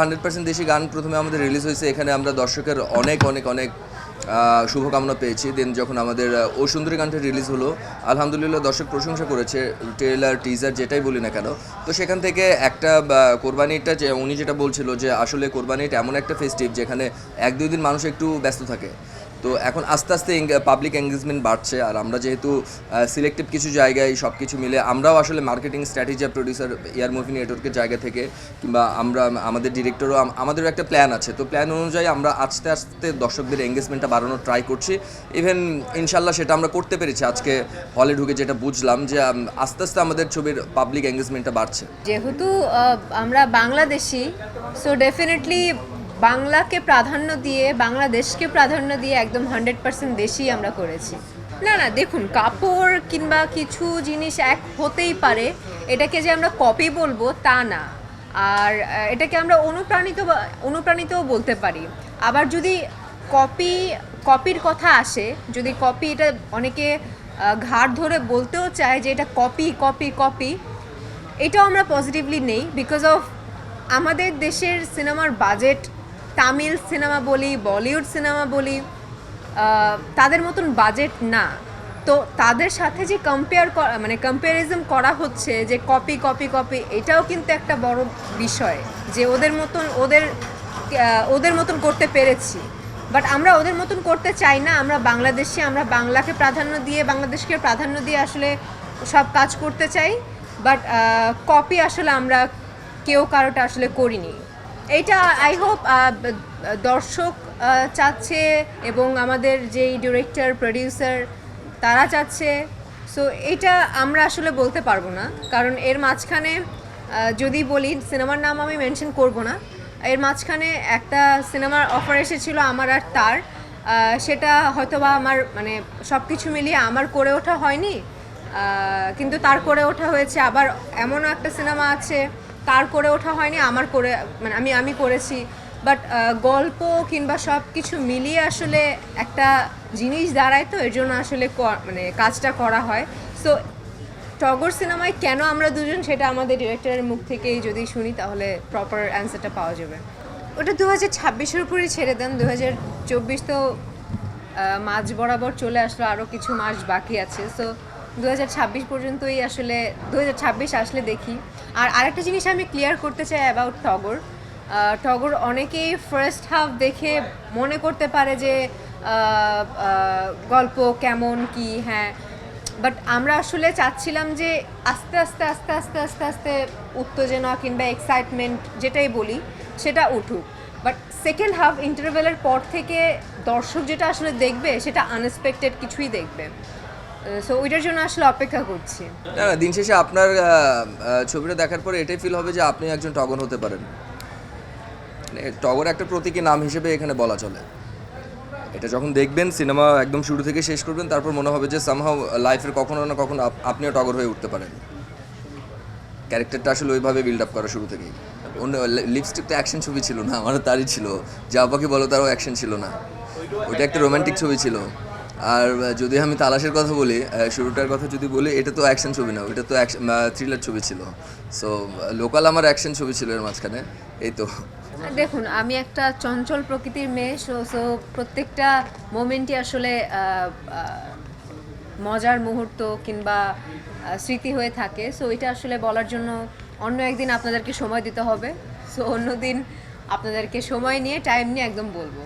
Hundred percent দেশি গান প্রথমে আমাদের রিলিজ হয়েছে, এখানে আমরা দর্শকের অনেক অনেক অনেক শুভকামনা পেয়েছি। দেন যখন আমাদের ও সুন্দরী গানটা রিলিজ হলো, আলহামদুলিল্লাহ দর্শক প্রশংসা করেছে, ট্রেলার, টিজার, যেটাই বলি না কেন। তো সেখান থেকে একটা কোরবানিটা যে, উনি যেটা বলছিল যে, আসলে কোরবানিটা এমন একটা ফেস্টিভ যেখানে এক, দুই দিন মানুষ একটু ব্যস্ত থাকে। তো এখন আস্তে আস্তে পাবলিক এঙ্গেজমেন্ট বাড়ছে আর আমরা যেহেতু সিলেক্টিভ কিছু জায়গায় সব কিছু মিলে আমরাও আসলে marketing strategy producer air movie নেটওয়ার্কের জায়গা থেকে কিংবা আমরা, আমাদের ডিরেক্টরও আমাদেরও একটা প্ল্যান আছে। তো প্ল্যান অনুযায়ী আমরা আস্তে আস্তে দর্শকদের এঙ্গেজমেন্টটা বাড়ানোর ট্রাই করছি। ইভেন ইনশাল্লাহ সেটা আমরা করতে পেরেছি। আজকে হলে ঢুকে যেটা বুঝলাম যে আস্তে আস্তে আমাদের ছবির পাবলিক এঙ্গেজমেন্টটা বাড়ছে। যেহেতু আমরা বাংলাদেশি সো ডেফিনেটলি বাংলাকে প্রাধান্য দিয়ে, বাংলাদেশকে প্রাধান্য দিয়ে একদম হান্ড্রেড পার্সেন্ট দেশি আমরা করেছি। না না, দেখুন, কাপড় কিংবা কিছু জিনিস এক হতেই পারে, এটাকে যে আমরা কপি বলব তা না। আর এটাকে আমরা অনুপ্রাণিত অনুপ্রাণিতও বলতে পারি। আবার যদি কপি কপির কথা আসে, যদি কপি এটা অনেকে ঘাড় ধরে বলতেও চায় যে এটা কপি কপি কপি এটাও আমরা পজিটিভলি নেই বিকজ অফ আমাদের দেশের সিনেমার বাজেট তামিল সিনেমা বলি, বলিউড সিনেমা বলি তাদের মতন বাজেট না। তো তাদের সাথে যে কম্পেয়ার করা মানে কম্প্যারিজম করা হচ্ছে যে কপি কপি কপি এটাও কিন্তু একটা বড় বিষয় যে ওদের মতন ওদের ওদের মতন করতে পেরেছি। বাট আমরা ওদের মতন করতে চাই না, আমরা বাংলাদেশি, আমরা বাংলাকে প্রাধান্য দিয়ে, বাংলাদেশকে প্রাধান্য দিয়ে আসলে সব কাজ করতে চাই। বাট কপি আসলে আমরা কেউ কারোটা আসলে করিনি। এইটা আই হোপ দর্শক চাচ্ছে এবং আমাদের যেই ডিরেক্টর প্রডিউসার তারা চাচ্ছে। সো এটা আমরা আসলে বলতে পারব না। কারণ এর মাঝখানে যদি বলি সিনেমার নাম আমি মেনশন করব না। এর মাঝখানে একটা সিনেমার অফার এসেছিল আমার আর তার। সেটা হয়তোবা আমার মানে সব কিছু মিলিয়ে আমার করে ওঠা হয়নি। কিন্তু তার করে ওঠা হয়েছে। আবার এমনও একটা সিনেমা আছে তার করে ওঠা হয়নি, আমার করে মানে আমি আমি করেছি। বাট গল্প কিংবা সব কিছু মিলিয়ে আসলে একটা জিনিস দাঁড়ায় তো, এর জন্য আসলে মানে কাজটা করা হয়। সো টগর সিনেমায় কেন আমরা দুজন সেটা আমাদের ডিরেক্টরের মুখ থেকেই যদি শুনি, তাহলে প্রপার অ্যান্সারটা পাওয়া যাবে। ওটা দু হাজার ছাব্বিশের উপরই ছেড়ে দেন দু হাজার চব্বিশ তো মাঝ বরাবর চলে আসলো আরও কিছু মাস বাকি আছে। সো দু হাজার ছাব্বিশ পর্যন্তই আসলে দু হাজার ছাব্বিশ আসলে দেখি। আর আরেকটা জিনিস আমি ক্লিয়ার করতে চাই অ্যাবাউট টগর টগর অনেকেই ফার্স্ট হাফ দেখে মনে করতে পারে যে গল্প কেমন, কি হ্যাঁ। বাট আমরা আসলে চাচ্ছিলাম যে আস্তে আস্তে আস্তে আস্তে আস্তে আস্তে উত্তেজনা কিংবা এক্সাইটমেন্ট যেটাই বলি, সেটা উঠুক। বাট সেকেন্ড হাফ ইন্টারভেলের পর থেকে দর্শক যেটা আসলে দেখবে, সেটা আনএক্সপেক্টেড কিছুই দেখবে। সো ওইটার জন্য আসলে অপেক্ষা করছি। না না, দিন শেষে আপনার ছবিটা দেখার পরে এটাই ফিল হবে যে আপনি একজন টগন হতে পারেন। মানে টগর একটা প্রতীকী নাম হিসেবে এখানে বলা চলে। এটা যখন দেখবেন, সিনেমা একদম শুরু থেকে শেষ করবেন, তারপর মনে হবে যে সামহাও লাইফের কখনো না কখনো আপনিও টগর হয়ে উঠতে পারেন। ক্যারেক্টারটা আসলে ওইভাবে বিল্ড আপ করা শুরু থেকেই। অন্য লিপস্টিক তো অ্যাকশন ছবি ছিল না আমার তারই ছিল। যা পাখি বলো তারও অ্যাকশন ছিল না। ওইটা একটা রোমান্টিক ছবি ছিল। আর যদি আমি তালাশের কথা বলি শুরুটার কথা যদি বলি, এটা তো অ্যাকশন ছবি না, এটা তো থ্রিলার ছবি ছিল। সো লোকাল আমার অ্যাকশন ছবি ছিল এর মাঝখানে, এই তো। দেখুন, আমি একটা চঞ্চল প্রকৃতির মেয়ে সো সো প্রত্যেকটা মোমেন্টই আসলে মজার মুহূর্ত কিংবা স্মৃতি হয়ে থাকে। সো এটা আসলে বলার জন্য অন্য একদিন আপনাদেরকে সময় দিতে হবে। সো অন্যদিন আপনাদেরকে সময় নিয়ে টাইম নিয়ে একদম বলব।